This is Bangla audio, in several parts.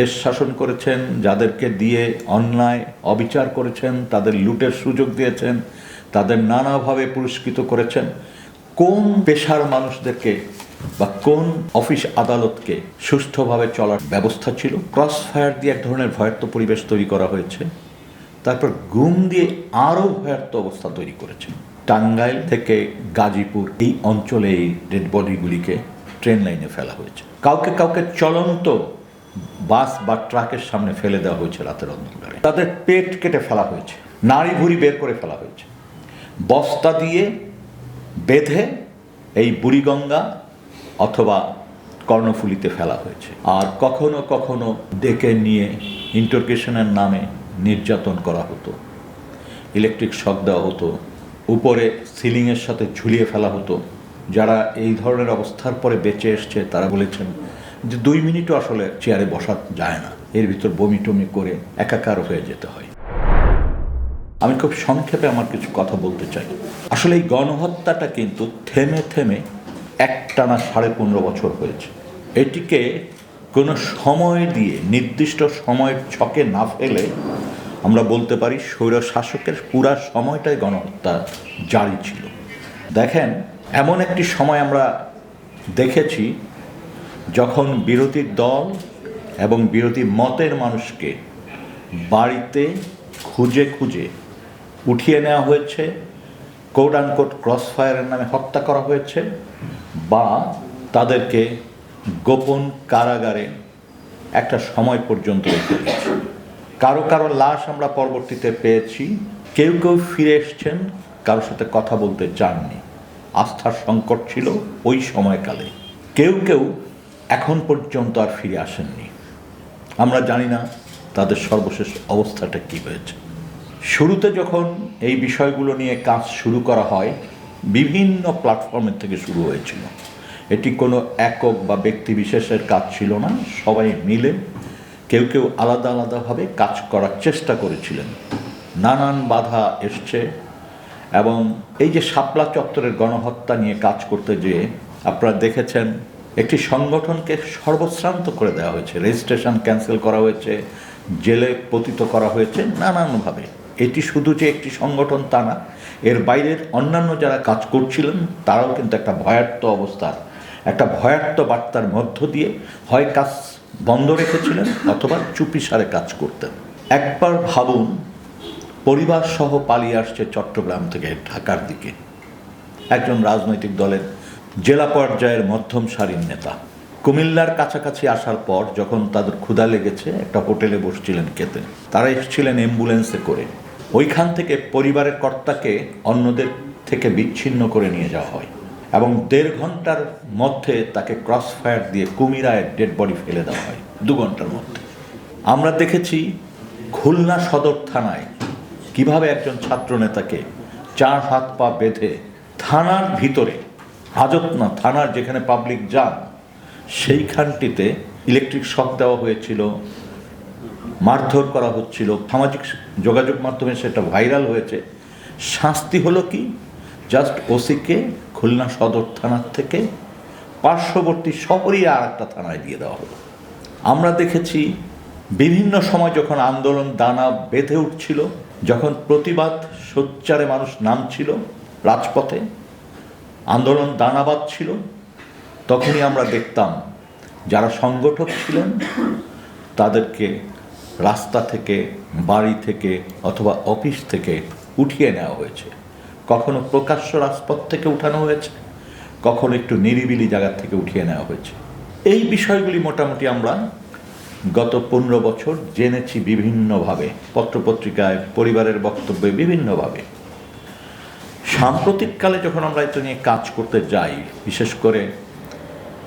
দেশ শাসন করেছেন, যাদেরকে দিয়ে অন্যায় অবিচার করেছেন, তাদের লুটের সুযোগ দিয়েছেন, তাদের নানাভাবে পুরস্কৃত করেছেন। কোন পেশার মানুষদেরকে বা কোন অফিস আদালতকে সুষ্ঠুভাবে চলার ব্যবস্থা ছিল? ক্রস ফায়ার দিয়ে এক ধরনের ভয়ার্থ পরিবেশ তৈরি করা হয়েছে। তারপর গুম দিয়ে আরও ভয়ার্থ অবস্থা তৈরি করেছে। টাঙ্গাইল থেকে গাজীপুর এই অঞ্চলে এই ডেড বডিগুলিকে ট্রেন লাইনে ফেলা হয়েছে। কাউকে কাউকে চলন্ত বাস বা ট্রাকের সামনে ফেলে দেওয়া হয়েছে রাতের অন্ধকারে। তাদের পেট কেটে ফেলা হয়েছে, নাড়ি ভুড়ি বের করে ফেলা হয়েছে। বস্তা দিয়ে বেঁধে এই বুড়িগঙ্গা অথবা কর্ণফুলিতে ফেলা হয়েছে। আর কখনো কখনো ডেকে নিয়ে ইন্টারগেশনের নামে নির্যাতন করা হতো। ইলেকট্রিক শক দেওয়া হতো। উপরে সিলিংয়ের সাথে ঝুলিয়ে ফেলা হতো। যারা এই ধরনের অবস্থার পরে বেঁচে এসছে, তারা বলেছেন যে দুই মিনিটও আসলে চেয়ারে বসা যায় না। এর ভিতর বমি টমি করে একাকার হয়ে যেতে হয়। আমি খুব সংক্ষেপে আমার কিছু কথা বলতে চাই। আসলে এই গণহত্যাটা কিন্তু থেমে থেমে একটানা সাড়ে পনেরো বছর হয়েছে। এটিকে কোনো সময় দিয়ে, নির্দিষ্ট সময়ের ছকে না ফেলে আমরা বলতে পারি স্বৈর শাসকের পুরা সময়টাই গণহত্যা জারি ছিল। দেখেন, এমন একটি সময় আমরা দেখেছি যখন বিরোধী দল এবং বিরোধী মতের মানুষকে বাড়িতে খুঁজে খুঁজে উঠিয়ে নেওয়া হয়েছে কোড আনকোট ক্রস ফায়ারের নামে হত্যা করা হয়েছে বা তাদেরকে গোপন কারাগারে একটা সময় পর্যন্ত রেখে দিয়েছে। কারও কারও লাশ আমরা পরবর্তীতে পেয়েছি। কেউ কেউ ফিরে এসছেন, কারোর সাথে কথা বলতে চাননি আস্থার সংকট ছিল ওই সময়কালে। কেউ কেউ এখন পর্যন্ত আর ফিরে আসেননি। আমরা জানি না তাদের সর্বশেষ অবস্থাটা কী হয়েছে। শুরুতে যখন এই বিষয়গুলো নিয়ে কাজ শুরু করা হয়, বিভিন্ন প্ল্যাটফর্মের থেকে শুরু হয়েছিল। এটি কোনো একক বা ব্যক্তি বিশেষের কাজ ছিল না, সবাই মিলে কেউ কেউ আলাদা আলাদাভাবে কাজ করার চেষ্টা করেছিলেন। নানান বাধা এসছে এবং এই যে শাপলা চত্বরের গণহত্যা নিয়ে কাজ করতে যেয়ে আপনারা দেখেছেন একটি সংগঠনকে সর্বশ্রান্ত করে দেওয়া হয়েছে। রেজিস্ট্রেশন ক্যান্সেল করা হয়েছে, জেলে পতিত করা হয়েছে নানানভাবে। এটি শুধু যে একটি সংগঠন তা না, এর বাইরের অন্যান্য যারা কাজ করছিলেন, তারাও কিন্তু একটা ভয়ার্থ অবস্থার, একটা ভয়ার্থ বার্তার মধ্য দিয়ে হয় কাজ বন্ধ রেখেছিলেন অথবা চুপিসারে কাজ করতেন। একবার ভাবুন পরিবার সহ পালিয়ে আসছে চট্টগ্রাম থেকে ঢাকার দিকে। একজন রাজনৈতিক দলের জেলা পর্যায়ের মধ্যম সারির নেতা। কুমিল্লার কাছাকাছি আসার পর যখন তাদের ক্ষুধা লেগেছে, একটা হোটেলে বসছিলেন খেতে তারা এসেছিলেন অ্যাম্বুলেন্সে করে। ওইখান থেকে পরিবারের কর্তাকে অন্যদের থেকে বিচ্ছিন্ন করে নিয়ে যাওয়া হয় এবং দেড় ঘণ্টার মধ্যে তাকে ক্রস ফায়ার দিয়ে কুমিরায় ডেড বডি ফেলে দেওয়া হয়, দু ঘণ্টার মধ্যে। আমরা দেখেছি খুলনা সদর থানায় কীভাবে একজন ছাত্রনেতাকে চার হাত পা বেঁধে থানার ভিতরে হাজত না থানার যেখানে পাবলিক যান, সেইখানটিতে ইলেকট্রিক শক দেওয়া হয়েছিল, মারধর করা হচ্ছিল, সামাজিক যোগাযোগ মাধ্যমে সেটা ভাইরাল হয়েছে। শাস্তি হলো কি? জাস্ট ওসিকে খুলনা সদর থানার থেকে পার্শ্ববর্তী শহরই আর একটা থানায় দিয়ে দেওয়া হলো। আমরা দেখেছি বিভিন্ন সময় যখন আন্দোলন দানা বেঁধে উঠছিল, যখন প্রতিবাদ সোচ্চারে মানুষ নামছিল রাজপথে আন্দোলন দানাবাদ ছিল, তখনই আমরা দেখতাম যারা সংগঠক ছিলেন, তাদেরকে রাস্তা থেকে, বাড়ি থেকে অথবা অফিস থেকে উঠিয়ে নেওয়া হয়েছে। কখনো প্রকাশ্য রাজপথ থেকে উঠানো হয়েছে, কখনো একটু নিরিবিলি জায়গা থেকে উঠিয়ে নেওয়া হয়েছে। এই বিষয়গুলি মোটামুটি আমরা গত পনেরো বছর জেনেছি বিভিন্নভাবে, পত্রপত্রিকায়, পরিবারের বক্তব্যে বিভিন্নভাবে। সাম্প্রতিককালে যখন আমরা এটা নিয়ে কাজ করতে যাই, বিশেষ করে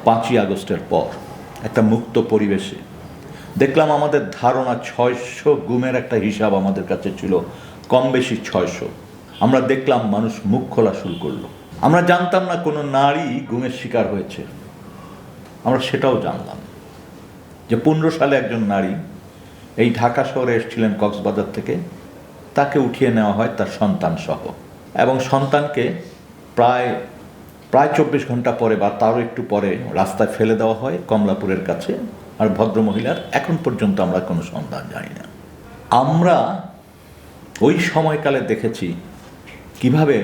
পাঁচই আগস্টের পর, একটা মুক্ত পরিবেশে, দেখলাম আমাদের ধারণা ছয়শো গুমের একটা হিসাব আমাদের কাছে ছিল, কম বেশি ছয়শো। আমরা দেখলাম মানুষ মুখ খোলা শুরু করল। আমরা জানতাম না কোনো নারী গুমের শিকার হয়েছে। আমরা সেটাও জানলাম যে পনেরো সালে একজন নারী এই ঢাকা শহরে এসেছিলেন কক্সবাজার থেকে, তাকে উঠিয়ে নেওয়া হয় তার সন্তান সহ এবং সন্তানকে প্রায় প্রায় চব্বিশ ঘণ্টা পরে বা তারও একটু পরে রাস্তায় ফেলে দেওয়া হয় কমলাপুরের কাছে। আর ভদ্রমহিলার এখন পর্যন্ত আমরা কোনো সন্ধান জানি না। আমরা ওই সময়কালে দেখেছি কীভাবে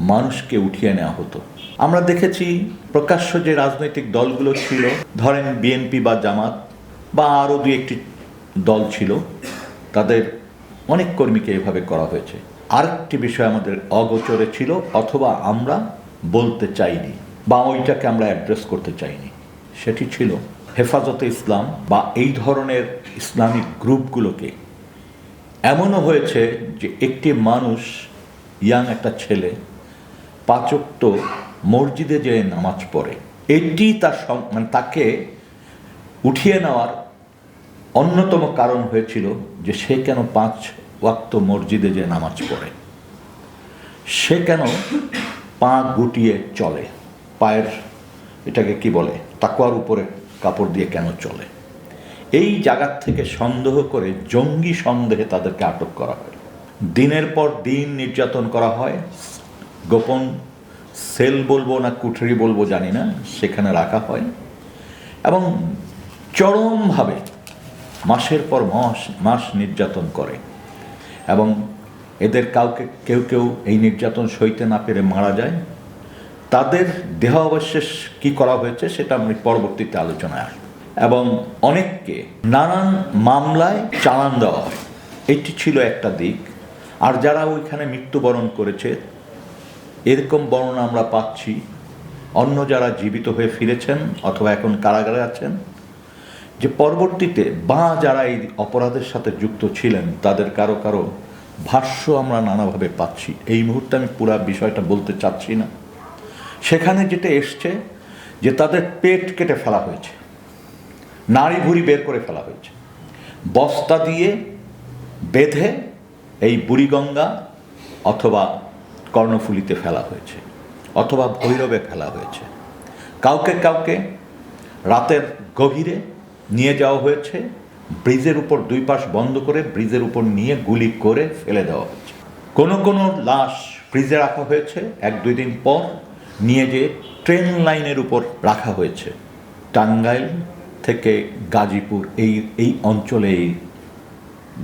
মানুষকে উঠিয়ে নেওয়া হতো। আমরা দেখেছি প্রকাশ্য যে রাজনৈতিক দলগুলো ছিল, ধরেন বিএনপি বা জামাত বা আরও দু একটি দল ছিল, তাদের অনেক কর্মীকে এভাবে করা হয়েছে। আরেকটি বিষয় আমাদের অগোচরে ছিল, অথবা আমরা বলতে চাইনি, বা ওইটাকে আমরা অ্যাড্রেস করতে চাইনি। সেটি ছিল হেফাজতে ইসলাম বা এই ধরনের ইসলামিক গ্রুপগুলোকে। এমনও হয়েছে যে একটি মানুষ, ইয়াং একটা ছেলে, পাচক্ত মসজিদে যেয়ে নামাজ পড়ে। এটি তার মানে তাকে উঠিয়ে নেওয়ার অন্যতম কারণ হয়েছিল যে সে কেন পাঁচ ওয়াক্ত মসজিদে যে নামাজ পড়ে, সে কেন পা গুটিয়ে চলে? পায়ের এটাকে কি বলে? তাকুয়ার উপরে কাপড় দিয়ে কেন চলে? এই জায়গার থেকে সন্দেহ করে জঙ্গি সন্দেহে তাদেরকে আটক করা হয়। দিনের পর দিন নির্যাতন করা হয়। গোপন সেল বলব না কুঠরি বলব জানি না, সেখানে রাখা হয়। এবং চরমভাবে মাসের পর মাস মাস নির্যাতন করে। এবং এদের কাউকে, কেউ কেউ এই নির্যাতন সইতে না পেরে মারা যায়। তাদের দেহ অবশেষ কি করা হয়েছে সেটা আমি পরবর্তীতে আলোচনায় আসব। এবং অনেককে নানান মামলায় চালান দেওয়া হয়। এটি ছিল একটা দিক। আর যারা ওইখানে মৃত্যুবরণ করেছে, এরকম বর্ণনা আমরা পাচ্ছি। অন্য যারা জীবিত হয়ে ফিরেছেন অথবা এখন কারাগারে আছেন যে পরবর্তীতে বা যারা এই অপরাধের সাথে যুক্ত ছিলেন, তাদের কারও কারও ভাষ্য আমরা নানাভাবে পাচ্ছি। এই মুহূর্তে আমি পুরো বিষয়টা বলতে চাচ্ছি না। সেখানে যেটা এসছে, যে তাদের পেট কেটে ফেলা হয়েছে। নাড়ি ভুড়ি বের করে ফেলা হয়েছে। বস্তা দিয়ে বেঁধে এই বুড়িগঙ্গা অথবা কর্ণফুলিতে ফেলা হয়েছে, অথবা ভৈরবে ফেলা হয়েছে। কাউকে কাউকে রাতের গভীরে নিয়ে যাওয়া হয়েছে। ব্রিজের উপর দুই পাশ বন্ধ করে ব্রিজের উপর নিয়ে গুলি করে ফেলে দেওয়া হয়েছে। কোনো কোনো লাশ ব্রিজে রাখা হয়েছে। এক দুই দিন পর নিয়ে যেয়ে ট্রেন লাইনের উপর রাখা হয়েছে। টাঙ্গাইল থেকে গাজীপুর এই এই অঞ্চলে এই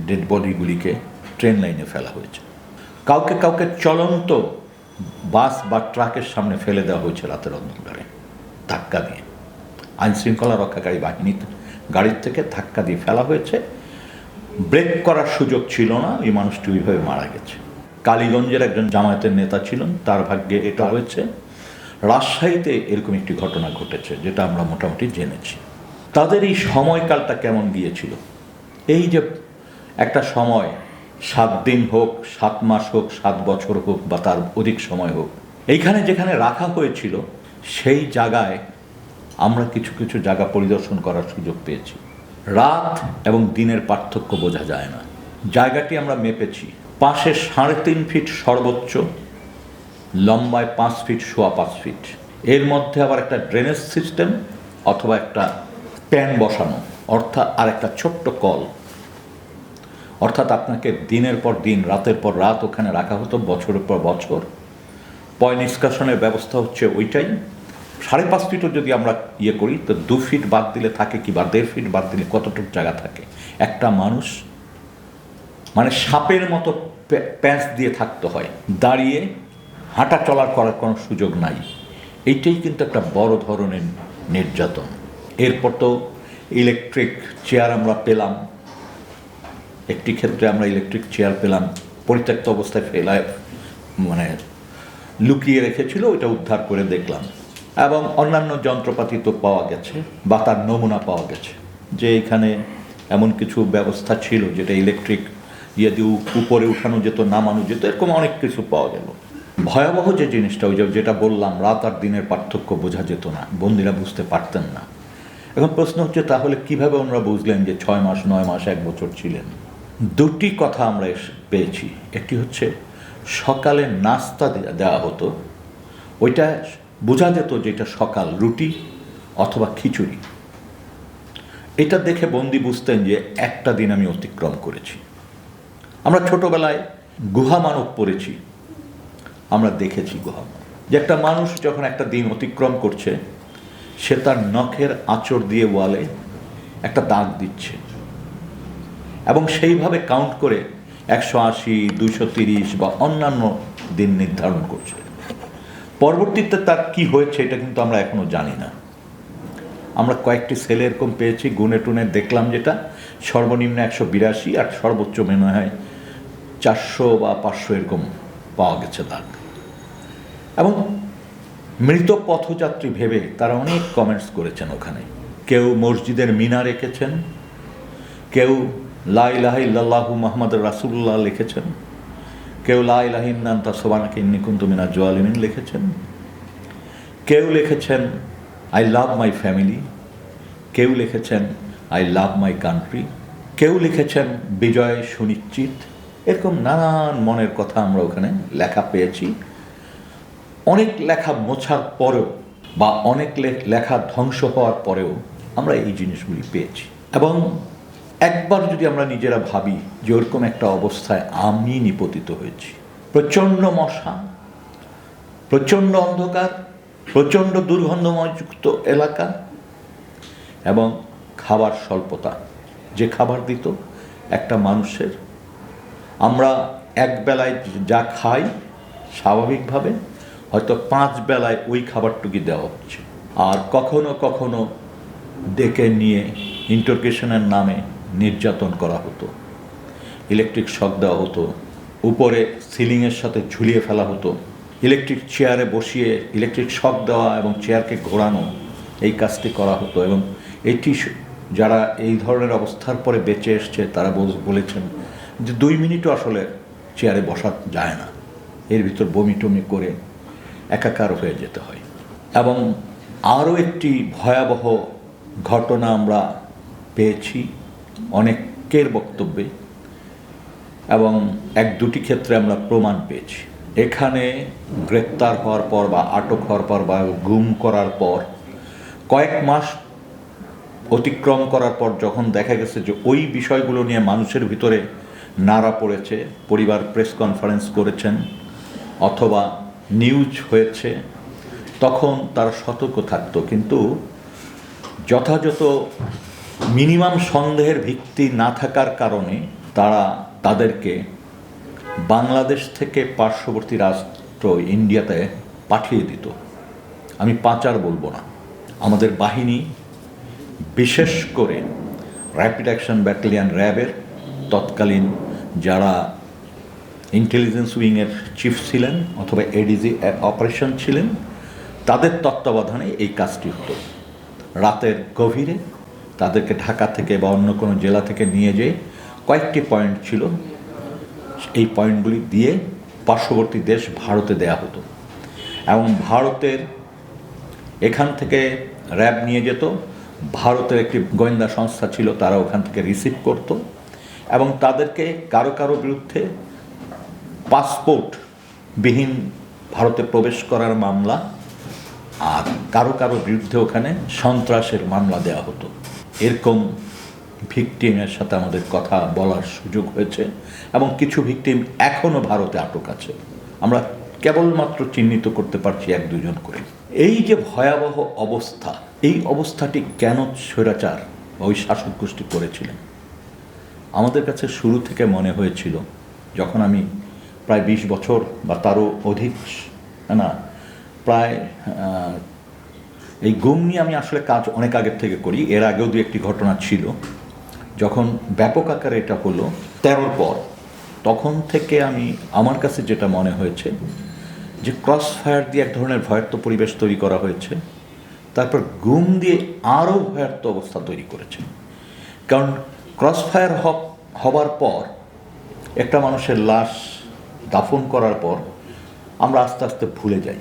ডেড বডিগুলিকে ট্রেন লাইনে ফেলা হয়েছে। কাউকে কাউকে চলন্ত বাস বা ট্রাকের সামনে ফেলে দেওয়া হয়েছে রাতের অন্ধকারে। ধাক্কা দিয়ে। আইনশৃঙ্খলা রক্ষাকারী বাহিনী গাড়ির থেকে ধাক্কা দিয়ে ফেলা হয়েছে। ব্রেক করার সুযোগ ছিল না, এই মানুষটি ওইভাবে মারা গেছে। কালীগঞ্জের একজন জামায়াতের নেতা ছিলেন, তার ভাগ্যে এটা হয়েছে। রাজশাহীতে এরকম একটি ঘটনা ঘটেছে, যেটা আমরা মোটামুটি জেনেছি। তাদের এই সময়কালটা কেমন গিয়েছিল? এই যে একটা সময়, সাত দিন হোক, সাত মাস হোক, সাত বছর হোক, বা তার অধিক সময় হোক, এইখানে যেখানে রাখা হয়েছিল, সেই জায়গায় আমরা কিছু কিছু জায়গা পরিদর্শন করার সুযোগ পেয়েছি। রাত এবং দিনের পার্থক্য বোঝা যায় না। জায়গাটি আমরা মেপেছি। পাশে সাড়ে তিন ফিট সর্বোচ্চ, লম্বায় পাঁচ ফিট, সোয়া পাঁচ ফিট। এর মধ্যে আবার একটা ড্রেনেজ সিস্টেম অথবা একটা প্যান বসানো, অর্থাৎ আর একটা ছোট্ট কল। অর্থাৎ আপনাকে দিনের পর দিন, রাতের পর রাত ওখানে রাখা হতো, বছরের পর বছর। পয় নিষ্কাশনের ব্যবস্থা হচ্ছে ওইটাই। সাড়ে পাঁচ ফিটও যদি আমরা ইয়ে করি, তো দু ফিট বাদ দিলে থাকে কি বা দেড় ফিট বাদ দিলে কতটুকু জায়গা থাকে? একটা মানুষ মানে সাপের মতো প্যাঁচ দিয়ে থাকতে হয়। দাঁড়িয়ে হাঁটা চলার করার কোনো সুযোগ নাই। এইটাই কিন্তু একটা বড় ধরনের নির্যাতন। এরপর তো ইলেকট্রিক চেয়ার আমরা পেলাম। একটি ক্ষেত্রে আমরা ইলেকট্রিক চেয়ার পেলাম। পরিত্যক্ত অবস্থায় ফেলায় মানে লুকিয়ে রেখেছিল, ওইটা উদ্ধার করে দেখলাম। এবং অন্যান্য যন্ত্রপাতি তো পাওয়া গেছে বা তার নমুনা পাওয়া গেছে। যে এখানে এমন কিছু ব্যবস্থা ছিল যেটা ইলেকট্রিক ইয়ে দিয়ে উপরে উঠানো যেত, নামানো যেত, এরকম অনেক কিছু পাওয়া গেল। ভয়াবহ যে জিনিসটা, ওই যেটা বললাম, রাত আর দিনের পার্থক্য বোঝা যেত না বন্দিরা বুঝতে পারতেন না। এখন প্রশ্ন হচ্ছে, তাহলে কীভাবে ওনারা বুঝলেন যে ছয় মাস, নয় মাস, এক বছর ছিলেন? দুটি কথা আমরা পেয়েছি। একটি হচ্ছে, সকালে নাস্তা দেওয়া হতো, ওইটা বোঝা যেত যে এটা সকাল রুটি অথবা খিচুড়ি। এটা দেখে বন্দি বুঝতেন যে একটা দিন আমি অতিক্রম করেছি। আমরা ছোটবেলায় গুহা মানব পড়েছি। আমরা দেখেছি গুহা যে একটা মানুষ যখন একটা দিন অতিক্রম করছে, সে তার নখের আঁচড় দিয়ে ওয়ালে একটা দাগ দিচ্ছে। এবং সেইভাবে কাউন্ট করে একশো আশি দুশো তিরিশ বা অন্যান্য দিন নির্ধারণ করছে। পরবর্তীতে তার কি হয়েছে এটা কিন্তু আমরা এখনও জানি না। আমরা কয়েকটি সেলে এরকম পেয়েছি, গুনে টুনে দেখলাম যেটা, সর্বনিম্ন একশো বিরাশি আর সর্বোচ্চ মনে হয় চারশো বা পাঁচশো এরকম পাওয়া গেছে দাগ। এবং মৃত পথযাত্রী ভেবে তারা অনেক কমেন্টস করেছেন ওখানে। কেউ মসজিদের মিনা রেখেছেন কেউ লাই লাহাই লাল্লাহু মোহাম্মদ রাসুল্লাহ লিখেছেন কেউ লাইলাহিন্নান্তা সোবানাকে ইন্নি কুন্তু মিনা জোয়ালিমিন লিখেছেন। কেউ লিখেছেন, আই লাভ মাই ফ্যামিলি। কেউ লিখেছেন, আই লাভ মাই কান্ট্রি। কেউ লিখেছেন, বিজয় সুনিশ্চিত। এরকম নানান মনের কথা আমরা ওখানে লেখা পেয়েছি। অনেক লেখা মোছার পরেও বা অনেক লেখা ধ্বংস হওয়ার পরেও আমরা এই জিনিসগুলি পেয়েছি। এবং একবার যদি আমরা নিজেরা ভাবি যে ওরকম একটা অবস্থায় আমি নিপতিত হয়েছি, প্রচণ্ড মশা, প্রচণ্ড অন্ধকার, প্রচণ্ড দুর্গন্ধময়যুক্ত এলাকা এবং খাবার স্বল্পতা। যে খাবার দিত একটা মানুষের। আমরা এক বেলায় যা খাই স্বাভাবিকভাবে হয়তো পাঁচ বেলায় ওই খাবারটুকু দেওয়া হচ্ছে। আর কখনো কখনো ডেকে নিয়ে ইন্টারগেশনের নামে নির্যাতন করা হতো। ইলেকট্রিক শক দেওয়া হতো। উপরে সিলিংয়ের সাথে ঝুলিয়ে ফেলা হতো। ইলেকট্রিক চেয়ারে বসিয়ে ইলেকট্রিক শক দেওয়া এবং চেয়ারকে ঘোরানো এই কাজটি করা হতো এবং এটি যারা এই ধরনের অবস্থার পরে বেঁচে এসছে, তারা বল- বলেছেন যে দুই মিনিটও আসলে চেয়ারে বসা যায় না। এর ভিতর বমি টমি করে একাকার হয়ে যেতে হয়। এবং আরও একটি ভয়াবহ ঘটনা আমরা পেয়েছি। অনেকের বক্তব্যে এবং এক দুটি ক্ষেত্রে আমরা প্রমাণ পেয়েছি। এখানে গ্রেপ্তার হওয়ার পর বা আটক হওয়ার পর বা গুম করার পর, কয়েক মাস অতিক্রম করার পর যখন দেখা গেছে যে ওই বিষয়গুলো নিয়ে মানুষের ভিতরে নাড়া পড়েছে, পরিবার প্রেস কনফারেন্স করেছেন অথবা নিউজ হয়েছে, তখন তারা সতর্ক থাকতো। কিন্তু যথাযথ মিনিমাম সন্দেহের ভিত্তি না থাকার কারণে তারা তাদেরকে বাংলাদেশ থেকে পার্শ্ববর্তী রাষ্ট্র ইন্ডিয়াতে পাঠিয়ে দিত। আমি পাচার বলব না। আমাদের বাহিনী, বিশেষ করে র্যাপিড অ্যাকশন ব্যাটালিয়ান র্যাবের তৎকালীন যারা ইন্টেলিজেন্স উইংয়ের চিফ ছিলেন অথবা এডিজি অপারেশন ছিলেন, তাদের তত্ত্বাবধানে এই কাজটি হতো। রাতের গভীরে তাদেরকে ঢাকা থেকে বা অন্য কোনো জেলা থেকে নিয়ে যেয়ে কয়েকটি পয়েন্ট ছিল। এই পয়েন্টগুলি দিয়ে পার্শ্ববর্তী দেশ ভারতে দেয়া হতো। এবং ভারতের এখান থেকে র্যাব নিয়ে যেত। ভারতের একটি গোয়েন্দা সংস্থা ছিল, তারা ওখান থেকে রিসিভ করত। এবং তাদেরকে কারও কারও বিরুদ্ধে পাসপোর্ট বিহীন ভারতে প্রবেশ করার মামলা আর কারও কারও বিরুদ্ধে ওখানে সন্ত্রাসের মামলা দেওয়া হতো। এরকম ভিকটিমের সাথে আমাদের কথা বলার সুযোগ হয়েছে এবং কিছু ভিকটিম এখনও ভারতে আটক আছে। আমরা কেবলমাত্র চিহ্নিত করতে পারছি এক দুজন করে। এই যে ভয়াবহ অবস্থা, এই অবস্থাটি কেন স্বৈরাচার ওই শাসক গোষ্ঠী করেছিলেন? আমাদের কাছে শুরু থেকে মনে হয়েছিল, যখন আমি প্রায় বিশ বছর বা তারও অধিক, না প্রায় এই গুম নিয়ে আমি আসলে কাজ অনেক আগের থেকে করি। এর আগেও দু একটি ঘটনা ছিল। যখন ব্যাপক আকারে এটা হলো, তেরোর পর, তখন থেকে আমি, আমার কাছে যেটা মনে হয়েছে, যে ক্রস ফায়ার দিয়ে এক ধরনের ভয়ার্থ পরিবেশ তৈরি করা হয়েছে। তারপর গুম দিয়ে আরও ভয়ার্থ অবস্থা তৈরি করেছে। কারণ ক্রস ফায়ার হবার পর, একটা মানুষের লাশ দাফন করার পর আমরা আস্তে আস্তে ভুলে যাই।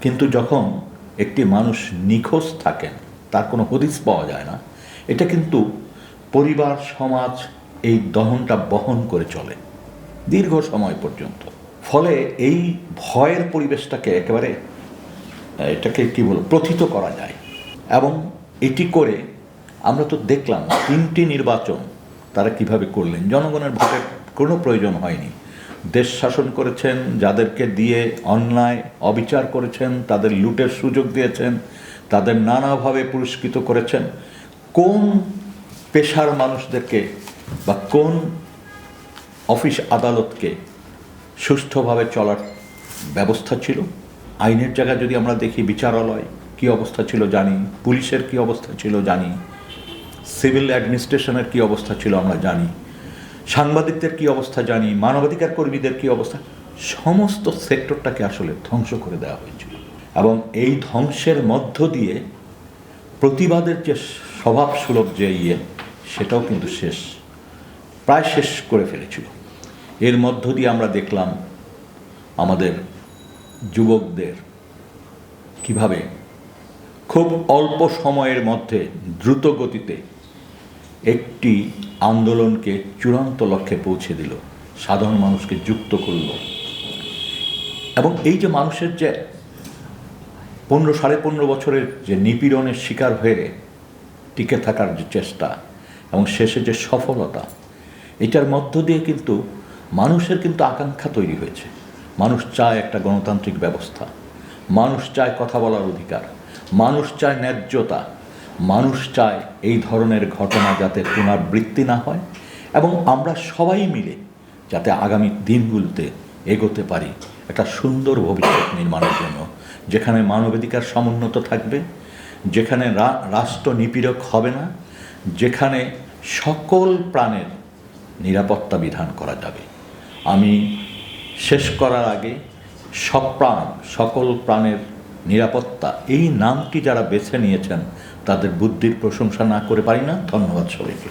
কিন্তু যখন একটি মানুষ নিখোঁজ থাকেন, তার কোনো হদিস পাওয়া যায় না। এটা কিন্তু পরিবার, সমাজ এই দহনটা বহন করে চলে, দীর্ঘ সময় পর্যন্ত। ফলে এই ভয়ের পরিবেশটাকে একেবারে, এটাকে কি বল প্রথিত করা যায়। এবং এটি করে আমরা তো দেখলাম তিনটি নির্বাচন তারা কীভাবে করলেন। জনগণের ভোটের কোনো প্রয়োজন হয়নি। দেশ শাসন করেছেন, যাদেরকে দিয়ে অন্যায় অবিচার করেছেন, তাদের লুটের সুযোগ দিয়েছেন, তাদের নানাভাবে পুরস্কৃত করেছেন। কোন পেশার মানুষদেরকে বা কোন অফিস আদালতকে সুষ্ঠুভাবে চলার ব্যবস্থা ছিল? আইনের জায়গায় যদি আমরা দেখি, বিচারালয় কি অবস্থা ছিল জানি, পুলিশের কি অবস্থা ছিল জানি, সিভিল অ্যাডমিনিস্ট্রেশনের কি অবস্থা ছিল আমরা জানি। সাংবাদিকদের কি অবস্থা জানি, মানবাধিকার কর্মীদের কি অবস্থা? সমস্ত সেক্টরটাকে আসলে ধ্বংস করে দেওয়া হয়েছিল। এবং এই ধ্বংসের মধ্য দিয়ে প্রতিবাদের যে স্বভাব সুলভ যে ইয়ে সেটাও কিন্তু শেষ, প্রায় শেষ করে ফেলেছিল। এর মধ্য দিয়ে আমরা দেখলাম আমাদের যুবকদের কীভাবে খুব অল্প সময়ের মধ্যে দ্রুত গতিতে একটি আন্দোলনকে চূড়ান্ত লক্ষ্যে পৌঁছে দিল, সাধারণ মানুষকে যুক্ত করল। এবং এই যে মানুষের যে পনেরো, সাড়ে পনেরো বছরের যে নিপীড়নের শিকার হয়ে টিকে থাকার যে চেষ্টা এবং শেষে যে সফলতা, এটার মধ্য দিয়ে কিন্তু মানুষের কিন্তু আকাঙ্ক্ষা তৈরি হয়েছে। মানুষ চায় একটা গণতান্ত্রিক ব্যবস্থা, মানুষ চায় কথা বলার অধিকার, মানুষ চায় ন্যায্যতা মানুষ চায় এই ধরনের ঘটনা যাতে পুনরাবৃত্তি না হয় এবং আমরা সবাই মিলে যাতে আগামী দিনগুলোতে এগোতে পারি। একটা সুন্দর ভবিষ্যৎ নির্মাণের জন্য। যেখানে মানবাধিকার সমুন্নত থাকবে, যেখানে রাষ্ট্র নিপীড়ক হবে না, যেখানে সকল প্রাণের নিরাপত্তা বিধান করা যাবে। আমি শেষ করার আগে সব প্রাণ, সকল প্রাণের নিরাপত্তা, এই নামটি যারা বেছে নিয়েছেন তাদের বুদ্ধির প্রশংসা না করে পারি না। ধন্যবাদ সবাইকে।